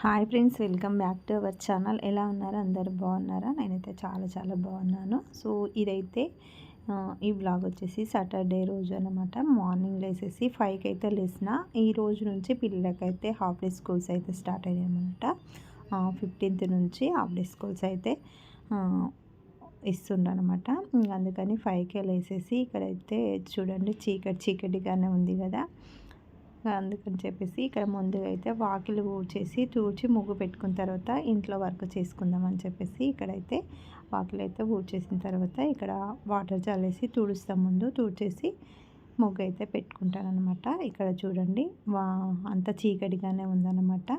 Hi friends welcome back to our channel. ఎలా ఉన్నారు? అందరు బాగున్నారా? నేనైతే చాలా చాలా బాగున్నాను. సో ఇదైతే ఈ బ్లాగ్ వచ్చేసి సాటర్డే రోజు అనమాట మార్నింగ్ లేసేసి ఫైవ్కి అయితే లేసిన ఈ రోజు నుంచి పిల్లలకైతే హాఫ్ డే స్కూల్స్ అయితే స్టార్ట్ అయ్యాయి అనమాట ఫిఫ్టీన్త్ నుంచి హాఫ్ డే స్కూల్స్ అయితే ఇస్తుండనమాట అందుకని ఫైవ్కే లేసేసి ఇక్కడైతే చూడండి చీకటి చీకటిగానే ఉంది కదా. అందుకని చెప్పేసి ఇక్కడ ముందుగా అయితే వాకిలు ఊడ్చేసి తూడ్చి ముగ్గు పెట్టుకున్న తర్వాత ఇంట్లో వర్క్ చేసుకుందామని చెప్పేసి ఇక్కడైతే వాకిలు అయితే ఊడ్చేసిన తర్వాత ఇక్కడ వాటర్ చల్లేసి తుడుస్తాం ముందు తుడిచేసి ముగ్గు అయితే పెట్టుకుంటానమాట అనమాట ఇక్కడ చూడండి వా అంత చీకటిగానే ఉందన్నమాట.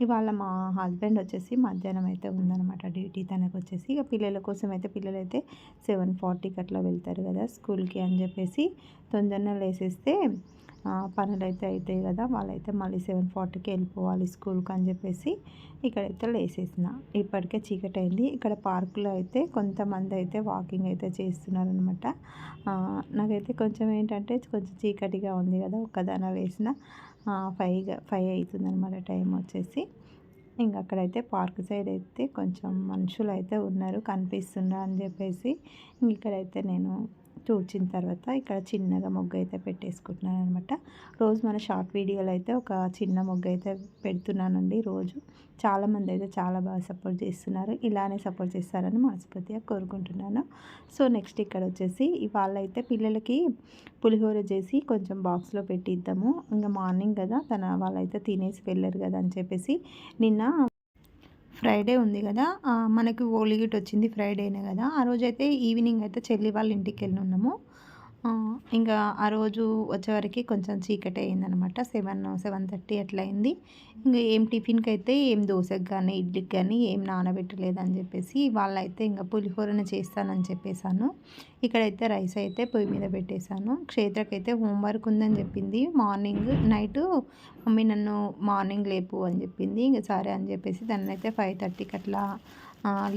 ఇవాళ మా హస్బెండ్ వచ్చేసి మధ్యాహ్నం అయితే ఉందన్నమాట డ్యూటీ. తనకు వచ్చేసి ఇక పిల్లల కోసం అయితే పిల్లలు అయితే సెవెన్ ఫార్టీకి అట్లా వెళ్తారు కదా స్కూల్కి అని చెప్పేసి తొందరగా లేసేస్తే పనులు అయితే అవుతాయి కదా. వాళ్ళైతే మళ్ళీ సెవెన్ ఫార్టీకి వెళ్ళిపోవాలి స్కూల్కి అని చెప్పేసి ఇక్కడైతే లేసేసిన. ఇప్పటికే చీకటి అయింది ఇక్కడ పార్కులో అయితే కొంతమంది అయితే వాకింగ్ అయితే చేస్తున్నారనమాట నాకైతే కొంచెం ఏంటంటే కొంచెం చీకటిగా ఉంది కదా ఒక్కదాన వేసిన ఫైవ్ ఫైవ్ అవుతుంది అనమాట టైం వచ్చేసి. ఇంకా అక్కడైతే పార్క్ సైడ్ అయితే కొంచెం మనుషులు అయితే ఉన్నారు కనిపిస్తున్నారు అని చెప్పేసి ఇక్కడైతే నేను తూర్చిన తర్వాత ఇక్కడ చిన్నగా మొగ్గ అయితే పెట్టేసుకుంటున్నాను అనమాట రోజు మన షార్ట్ వీడియోలో అయితే ఒక చిన్న మొగ్గ అయితే పెడుతున్నానండి రోజు. చాలామంది అయితే చాలా బాగా సపోర్ట్ చేస్తున్నారు. ఇలానే సపోర్ట్ చేస్తారని మనస్ఫూర్తిగా కోరుకుంటున్నాను. సో నెక్స్ట్ ఇక్కడ వచ్చేసి ఇవాళ అయితే పిల్లలకి పులిహోర చేసి కొంచెం బాక్స్లో పెట్టిద్దాము. ఇంకా మార్నింగ్ కదా తన వాళ్ళైతే తినేసి వెళ్ళరు కదా అని చెప్పేసి నిన్న ఫ్రైడే ఉంది కదా. మనకి ఓలిగిట్ వచ్చింది ఫ్రైడేనే కదా. ఆ రోజైతే ఈవినింగ్ అయితే చెల్లి వాళ్ళ ఇంటికి వెళ్ళి ఉన్నాము. ఇంకా ఆ రోజు వచ్చేవరకు కొంచెం చీకటి అయిందనమాట. సెవెన్ సెవెన్ థర్టీ అట్లా అయింది ఇంకా ఏం టిఫిన్కి అయితే ఏం దోశకు కానీ ఇడ్లీకి కానీ ఏం నానబెట్టలేదని చెప్పేసి వాళ్ళైతే ఇంకా పులిహోరను చేస్తానని చెప్పేశాను. ఇక్కడైతే రైస్ అయితే పొయ్యి మీద పెట్టేశాను. క్షేత్రకైతే హోంవర్క్ ఉందని చెప్పింది. మార్నింగ్ నైట్ మమ్మీ నన్ను మార్నింగ్ లేపు అని చెప్పింది. ఇంకా సరే అని చెప్పేసి తనైతే ఫైవ్ థర్టీకి అట్లా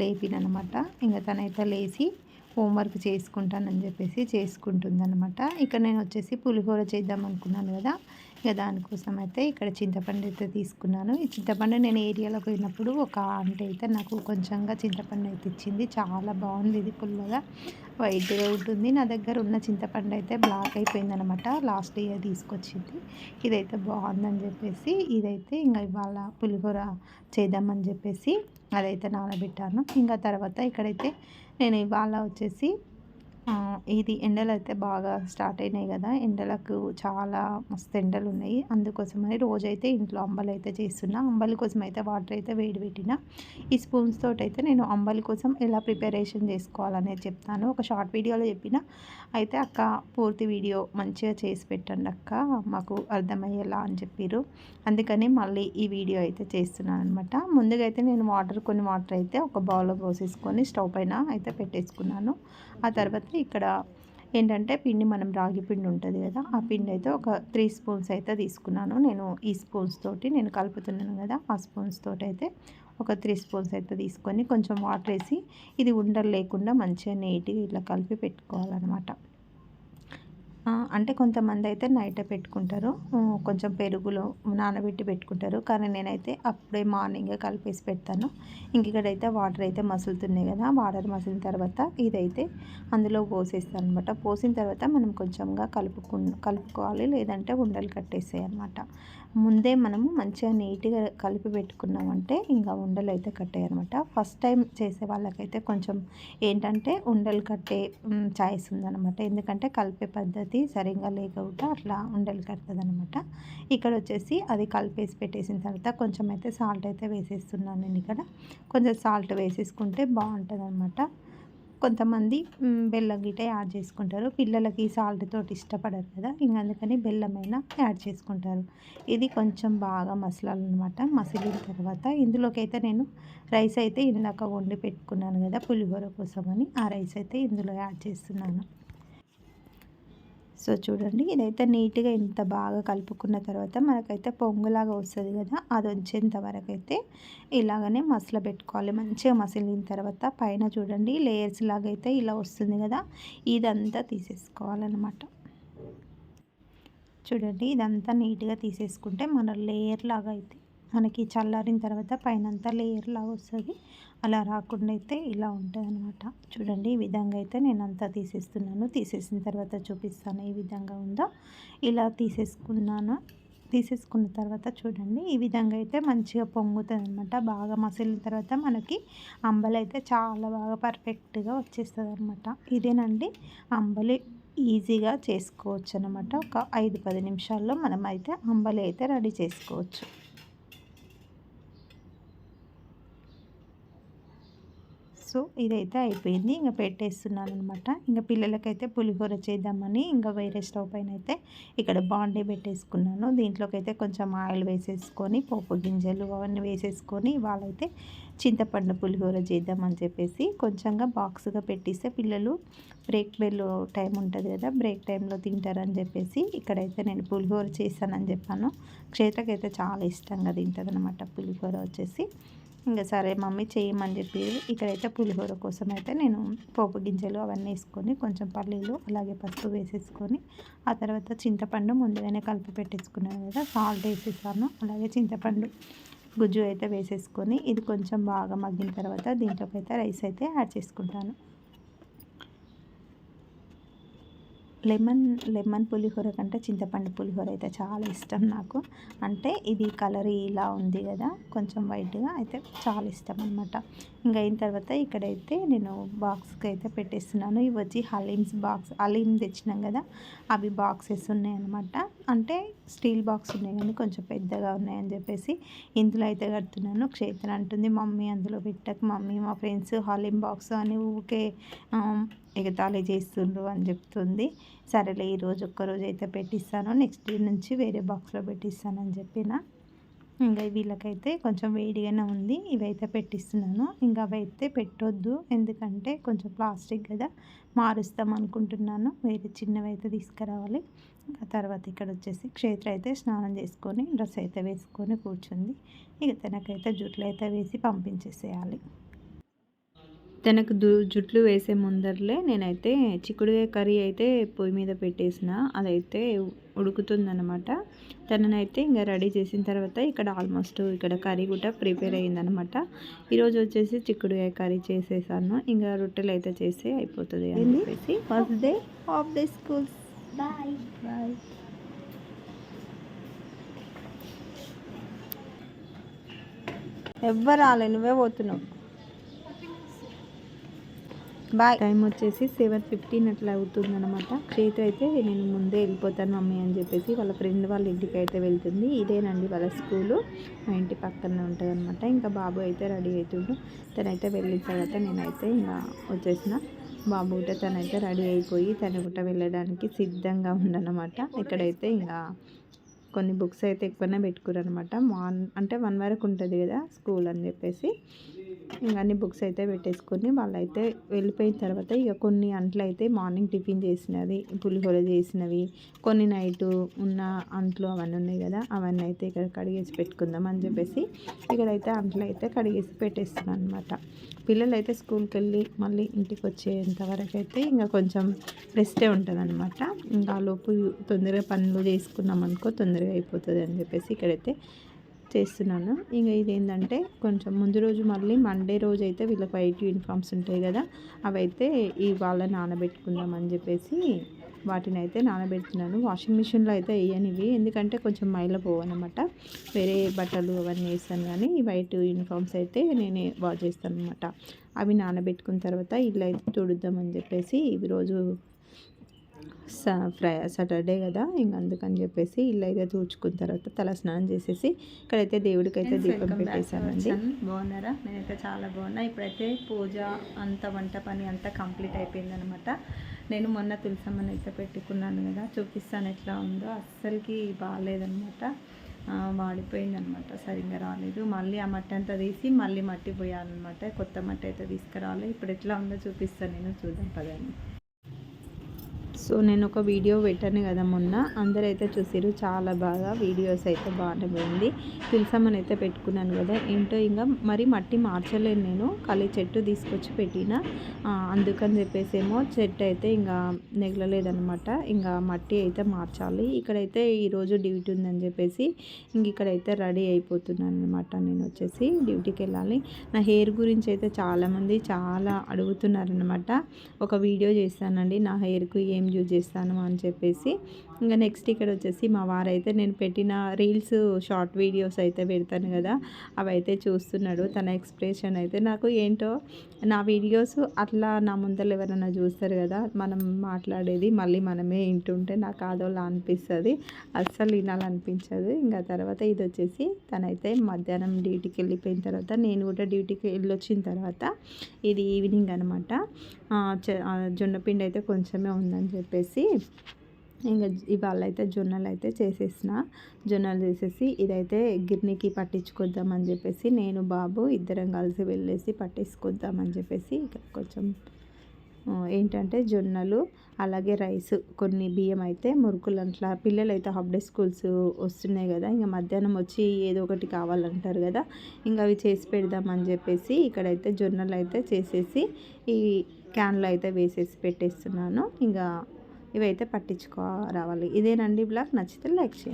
లేపిననమాట. ఇంకా తనైతే లేచి హోంవర్క్ చేసుకుంటానని చెప్పేసి చేసుకుంటుందనమాట ఇక నేను వచ్చేసి పులిహోర చేద్దాం అనుకున్నాను కదా. ఇక దానికోసం అయితే ఇక్కడ చింతపండు అయితే తీసుకున్నాను. ఈ చింతపండు నేను ఏరియాలో పోయినప్పుడు ఒక ఆంటీ అయితే నాకు కొంచెంగా చింతపండు అయితే ఇచ్చింది. చాలా బాగుంది ఇది పుల్లగా. వైట్గా ఉంటుంది నా దగ్గర ఉన్న చింతపండు అయితే బ్లాక్ అయిపోయిందనమాట లాస్ట్ ఇయర్ తీసుకొచ్చింది. ఇదైతే బాగుందని చెప్పేసి ఇదైతే ఇంకా ఇవాళ పులిహోర చేద్దామని చెప్పేసి అదైతే నానబెట్టాను. ఇంకా తర్వాత ఇక్కడైతే నేను ఇవాళ వచ్చేసి ఇది ఎండలు అయితే బాగా స్టార్ట్ అయినాయి కదా. ఎండలకు చాలా మస్తు ఎండలు ఉన్నాయి అందుకోసమని రోజైతే ఇంట్లో అంబలి అయితే చేస్తున్నా. అంబలి కోసం అయితే వాటర్ అయితే వేడి పెట్టిన. ఈ స్పూన్స్ తోటి అయితే నేను అంబలి కోసం ఎలా ప్రిపరేషన్ చేసుకోవాలనేది చెప్తాను. ఒక షార్ట్ వీడియోలో చెప్పిన. అయితే అక్క పూర్తి వీడియో మంచిగా చేసి పెట్టండి అక్క. మాకు అర్థమయ్యేలా అని చెప్పారు అందుకని మళ్ళీ ఈ వీడియో అయితే చేస్తున్నాను అనమాట ముందుగా అయితే నేను వాటర్ కొన్ని వాటర్ అయితే ఒక బౌల్లో పోసేసుకొని స్టవ్ పైన అయితే పెట్టేసుకున్నాను. ఆ తర్వాత ఇక్కడ ఏంటంటే పిండి మనం రాగి పిండి ఉంటుంది కదా ఆ పిండి అయితే ఒక త్రీ స్పూన్స్ అయితే తీసుకున్నాను. నేను ఈ స్పూన్స్ తోటి నేను కలుపుతున్నాను కదా ఆ స్పూన్స్ తోటి అయితే ఒక త్రీ స్పూన్స్ అయితే తీసుకొని కొంచెం వాటర్ వేసి ఇది ఉండలు లేకుండా మంచిగా నీట్గా ఇట్లా కలిపి పెట్టుకోవాలన్నమాట. అంటే కొంతమంది అయితే నైట్ పెట్టుకుంటారు. కొంచెం పెరుగులో నానబెట్టి పెట్టుకుంటారు. కానీ నేనైతే అప్పుడే మార్నింగ్ కలిపేసి పెడతాను. ఇంక ఇక్కడైతే వాటర్ అయితే మసులుతున్నాయి కదా వాటర్ మసిలిన తర్వాత ఇదైతే అందులో పోసేస్తాను అనమాట పోసిన తర్వాత మనం కొంచెంగా కలుపుకు కలుపుకోవాలి. లేదంటే ఉండలు కట్టేసాయి అనమాట ముందే మనము మంచిగా నీట్గా కలిపి పెట్టుకున్నామంటే ఇంకా ఉండలు అయితే కట్టాయి అనమాట ఫస్ట్ టైం చేసే వాళ్ళకైతే కొంచెం ఏంటంటే ఉండలు కట్టే ఛాయిస్ ఉందనమాట ఎందుకంటే కలిపే పద్ధతి సరిగ్గా లేకుండా అట్లా ఉండలు కడుతుంది అనమాట ఇక్కడ వచ్చేసి అది కలిపేసి పెట్టేసిన తర్వాత కొంచెం అయితే సాల్ట్ అయితే వేసేస్తున్నాను నేను ఇక్కడ. కొంచెం సాల్ట్ వేసేసుకుంటే బాగుంటుంది అనమాట కొంతమంది బెల్లం గిట యాడ్ చేసుకుంటారు. పిల్లలకి సాల్ట్ తోటి ఇష్టపడరు కదా ఇంక అందుకని బెల్లమైనా యాడ్ చేసుకుంటారు. ఇది కొంచెం బాగా మసలాలన్నమాట మసిలిన తర్వాత ఇందులోకి అయితే నేను రైస్ అయితే ఇందాక వండి పెట్టుకున్నాను కదా పులిహోర కోసమని ఆ రైస్ అయితే ఇందులో యాడ్ చేస్తున్నాను. సో చూడండి ఇదైతే నీట్గా ఇంత బాగా కలుపుకున్న తర్వాత మనకైతే పొంగులాగా వస్తుంది కదా అది వచ్చేంత వరకు అయితే ఇలాగనే మసల పెట్టుకోవాలి. మంచిగా మసిలిన తర్వాత పైన చూడండి లేయర్స్ లాగా అయితే ఇలా వస్తుంది కదా ఇదంతా తీసేసుకోవాలన్నమాట. చూడండి ఇదంతా నీట్గా తీసేసుకుంటే మన లేయర్ లాగా అయితే మనకి చల్లారిన తర్వాత పైన అంతా లేయర్ లాగా వస్తుంది. అలా రాకుండా అయితే ఇలా ఉంటుంది అనమాట చూడండి ఈ విధంగా అయితే నేను అంతా తీసేస్తున్నాను. తీసేసిన తర్వాత చూపిస్తాను ఈ విధంగా ఉందో. ఇలా తీసేసుకున్నాను. తీసేసుకున్న తర్వాత చూడండి ఈ విధంగా అయితే మంచిగా పొంగుతుంది అనమాట బాగా మసిలిన తర్వాత మనకి అంబలి అయితే చాలా బాగా పర్ఫెక్ట్గా వచ్చేస్తుంది అనమాట ఇదేనండి అంబలి ఈజీగా చేసుకోవచ్చు అనమాట ఒక ఐదు పది నిమిషాల్లో మనం అయితే అంబలి అయితే రెడీ చేసుకోవచ్చు. సో ఇదైతే అయిపోయింది. ఇంకా పెట్టేస్తున్నాను అనమాట ఇంకా పిల్లలకైతే పులిహోర చేద్దామని ఇంకా వేరే స్టవ్ పైన అయితే ఇక్కడ బాండీ పెట్టేసుకున్నాను. దీంట్లోకి అయితే కొంచెం ఆయిల్ వేసేసుకొని పోపు గింజలు అవన్నీ వేసేసుకొని వాళ్ళైతే చింతపండు పులిహోర చేద్దామని చెప్పేసి కొంచెంగా బాక్స్గా పెట్టిస్తే పిల్లలు బ్రేక్ బెల్ టైం ఉంటుంది కదా బ్రేక్ టైంలో తింటారని చెప్పేసి ఇక్కడైతే నేను పులిహోర చేశానని చెప్పాను. క్షేత్రకైతే చాలా ఇష్టంగా తింటుంది అనమాట పులిహోర వచ్చేసి. ఇంకా సరే మమ్మీ చేయమని చెప్పి ఇక్కడైతే పులిహోర కోసం అయితే నేను పోపు గింజలు అవన్నీ వేసుకొని కొంచెం పల్లీలు అలాగే పసుపు వేసేసుకొని ఆ తర్వాత చింతపండు ముందుగానే కలిపి పెట్టేసుకున్నాను కదా సాల్ట్ వేసేసాను అలాగే చింతపండు గుజ్జు అయితే వేసేసుకొని ఇది కొంచెం బాగా మగ్గిన తర్వాత దీంట్లోకి అయితే రైస్ అయితే యాడ్ చేసుకుంటాను. లెమన్ లెమన్ పులిహోర కంటే చింతపండు పులిహోర అయితే చాలా ఇష్టం నాకు. అంటే ఇది కలర్ ఇలా ఉంది కదా కొంచెం వైట్గా అయితే చాలా ఇష్టం అనమాట ఇంకా అయిన తర్వాత ఇక్కడైతే నేను బాక్స్కి అయితే పెట్టేస్తున్నాను. ఇవి వచ్చి హలీమ్స్ బాక్స్ హలీమ్ తెచ్చినాం కదా అవి బాక్సెస్ ఉన్నాయన్నమాట. అంటే స్టీల్ బాక్స్ ఉన్నాయి కానీ కొంచెం పెద్దగా ఉన్నాయని చెప్పేసి ఇందులో అయితే కడుతున్నాను. క్షేత్ర అంటుంది మమ్మీ అందులో పెట్టక మమ్మీ మా ఫ్రెండ్స్ హలీమ్ బాక్స్ అని ఊకే ఎగతాళి చేస్తుండ్రు అని చెప్తుంది. సరేలే ఈరోజు ఒక్కరోజు అయితే పెట్టిస్తాను నెక్స్ట్ డే నుంచి వేరే బాక్స్లో పెట్టిస్తానని చెప్పిన. ఇంకా వీళ్ళకైతే కొంచెం వేడిగానే ఉంది. ఇవైతే పెట్టిస్తున్నాను. ఇంకా అవైతే పెట్టొద్దు. ఎందుకంటే కొంచెం ప్లాస్టిక్ కదా మారుస్తాం అనుకుంటున్నాను. వేరే చిన్నవి అయితే తీసుకురావాలి. ఇంకా తర్వాత ఇక్కడ వచ్చేసి క్షేత్ర అయితే స్నానం చేసుకొని డ్రెస్ అయితే వేసుకొని కూర్చుంది. ఇక తనకైతే జుట్లు అయితే వేసి పంపించేసేయాలి. తనకు దు జుట్లు వేసే ముందరలే నేనైతే చిక్కుడుకాయ కర్రీ అయితే పొయ్యి మీద పెట్టేసిన. అదైతే ఉడుకుతుందనమాట తననైతే ఇంకా రెడీ చేసిన తర్వాత ఇక్కడ ఆల్మోస్ట్ ఇక్కడ కర్రీ కూడా ప్రిపేర్ అయ్యిందనమాట ఈరోజు వచ్చేసి చిక్కుడుకాయ కర్రీ చేసేసాను. ఇంకా రొట్టెలు అయితే చేసి అయిపోతుంది అని చెప్పేసి. First day half day schools bye bye ఎవ్వరు రాలే నువ్వే పోతున్నావు. బాయ్ టైం వచ్చేసి సెవెన్ ఫిఫ్టీన్ అట్లా అవుతుందన్నమాట. చేతి అయితే నేను ముందే వెళ్ళిపోతాను మమ్మీ అని చెప్పేసి వాళ్ళ ఫ్రెండ్ వాళ్ళ ఇంటికి అయితే వెళ్తుంది. ఇదేనండి వాళ్ళ స్కూలు మా ఇంటి పక్కనే ఉంటుంది అనమాట ఇంకా బాబు అయితే రెడీ అవుతుండు తనైతే వెళ్ళిన తర్వాత నేనైతే ఇంకా వచ్చేసిన. బాబు కూడా తనైతే రెడీ అయిపోయి తన కూడా వెళ్ళడానికి సిద్ధంగా ఉండనమాట ఇక్కడైతే ఇంకా కొన్ని బుక్స్ అయితే ఎక్కువనే పెట్టుకురు అనమాట అంటే వన్ వరకు ఉంటుంది కదా స్కూల్ అని చెప్పేసి. అన్ని బుక్స్ అయితే పెట్టేసుకొని వాళ్ళైతే వెళ్ళిపోయిన తర్వాత ఇక కొన్ని అంట్లు అయితే మార్నింగ్ టిఫిన్ చేసినవి పులిహోర చేసినవి కొన్ని నైట్ ఉన్న అంట్లు అవన్నీ ఉన్నాయి కదా అవన్నీ అయితే ఇక్కడ కడిగేసి పెట్టుకుందాం అని చెప్పేసి ఇక్కడైతే అంట్లు అయితే కడిగేసి పెట్టేస్తున్నాను అనమాట పిల్లలు అయితే స్కూల్కి వెళ్ళి మళ్ళీ ఇంటికి వచ్చేంత వరకు అయితే ఇంకా కొంచెం రెస్టే ఉంటుంది అనమాట ఇంకా లోపు తొందరగా పనులు చేసుకున్నాం అనుకో తొందరగా అయిపోతుంది అని చెప్పేసి ఇక్కడైతే చేస్తున్నాను. ఇంకా ఇదేంటంటే కొంచెం ముందు రోజు మళ్ళీ మండే రోజు అయితే వీళ్ళకి వైట్ యూనిఫామ్స్ ఉంటాయి కదా అవైతే ఇవాళ నానబెట్టుకుందాం అని చెప్పేసి వాటిని అయితే నానబెడుతున్నాను. వాషింగ్ మిషన్లో అయితే వేయనివి ఎందుకంటే కొంచెం మైల పోవనమాట వేరే బట్టలు అవన్నీ వేస్తాను కానీ ఈ వైట్ యూనిఫామ్స్ అయితే నేనే వాష్ చేస్తాను అనమాట అవి నానబెట్టుకున్న తర్వాత ఇల్లు అయితే తుడుద్దామని చెప్పేసి ఇవి రోజు ఫ్రై సాటర్డే కదా ఇంక అందుకని చెప్పేసి ఇల్లు అయితే తూడ్చుకున్న తర్వాత తల స్నానం చేసేసి ఇక్కడైతే దేవుడికి అయితే దీపం పెట్టేశానండి. బాగున్నారా? నేనైతే చాలా బాగున్నా. ఇప్పుడైతే పూజ అంత వంట పని అంతా కంప్లీట్ అయిపోయింది అనమాట నేను మొన్న తులసమ్మని అయితే పెట్టుకున్నాను కదా చూపిస్తాను ఎట్లా ఉందో. అస్సలకి బాగాలేదనమాట వాడిపోయింది అనమాట సరిగ్గా రాలేదు. మళ్ళీ ఆ మట్టి అంతా తీసి మళ్ళీ మట్టి పోయాలన్నమాట. కొత్త మట్టి అయితే తీసుకురావాలి. ఇప్పుడు ఎట్లా ఉందో చూపిస్తాను నేను. చూద్దాం పదండి. సో నేను ఒక వీడియో పెట్టాను కదా మొన్న. అందరైతే చూసారు చాలా బాగా వీడియోస్ అయితే బాగానే పోయింది. తులసమ్మని అయితే పెట్టుకున్నాను కదా. ఏంటో ఇంకా మరి మట్టి మార్చలేను నేను. ఖాళీ చెట్టు తీసుకొచ్చి పెట్టిన. అందుకని చెప్పేసి ఏమో చెట్టు అయితే ఇంకా నెగలలేదనమాట ఇంకా మట్టి అయితే మార్చాలి. ఇక్కడైతే ఈరోజు డ్యూటీ ఉందని చెప్పేసి ఇంక ఇక్కడైతే రెడీ అయిపోతున్నాను అనమాట నేను వచ్చేసి డ్యూటీకి వెళ్ళాలి. నా హెయిర్ గురించి అయితే చాలామంది చాలా అడుగుతున్నారనమాట ఒక వీడియో చేస్తానండి నా హెయిర్కు ఏం యూజ్ చేస్తాను అని చెప్పేసి. ఇంకా నెక్స్ట్ ఇక్కడ వచ్చేసి మా వారైతే నేను పెట్టిన రీల్స్ షార్ట్ వీడియోస్ అయితే పెడతాను కదా. అవి అయితే చూస్తున్నాడు. తన ఎక్స్ప్రెషన్ అయితే నాకు ఏంటో నా వీడియోస్ అట్లా నా ముందర ఎవరైనా చూస్తారు కదా మనం మాట్లాడేది మళ్ళీ మనమే వింటుంటే నాకు అదోలా అనిపిస్తుంది. అస్సలు వినాలనిపించదు. ఇంకా తర్వాత ఇది వచ్చేసి తనైతే మధ్యాహ్నం డ్యూటీకి వెళ్ళిపోయిన తర్వాత నేను కూడా డ్యూటీకి వెళ్ళొచ్చిన తర్వాత ఇది ఈవినింగ్ అనమాట జొన్నపిండి అయితే కొంచెమే ఉందని చెప్పి చెప్పేసి ఇంకా ఇవాళ అయితే జొన్నలు అయితే చేసేసిన. జొన్నలు చేసేసి ఇదైతే గిర్నీకి పట్టించుకొద్దామని చెప్పేసి నేను బాబు ఇద్దరం కలిసి వెళ్ళేసి పట్టేసుకొద్దామని చెప్పేసి ఇక్కడ కొంచెం ఏంటంటే జొన్నలు అలాగే రైస్ కొన్ని బియ్యం అయితే మురుకులు అట్లా పిల్లలు అయితే హాఫ్ డే స్కూల్స్ వస్తున్నాయి కదా ఇంకా మధ్యాహ్నం వచ్చి ఏదో ఒకటి కావాలంటారు కదా ఇంకా అవి చేసి పెడదామని చెప్పేసి ఇక్కడైతే జొన్నలు అయితే చేసేసి ఈ క్యాన్లో అయితే వేసేసి పెట్టేస్తున్నాను. ఇంకా ఇవైతే పట్టించుకో రావాలి. ఇదేనండి బ్లాగ్. నచ్చితే లైక్ చేయండి.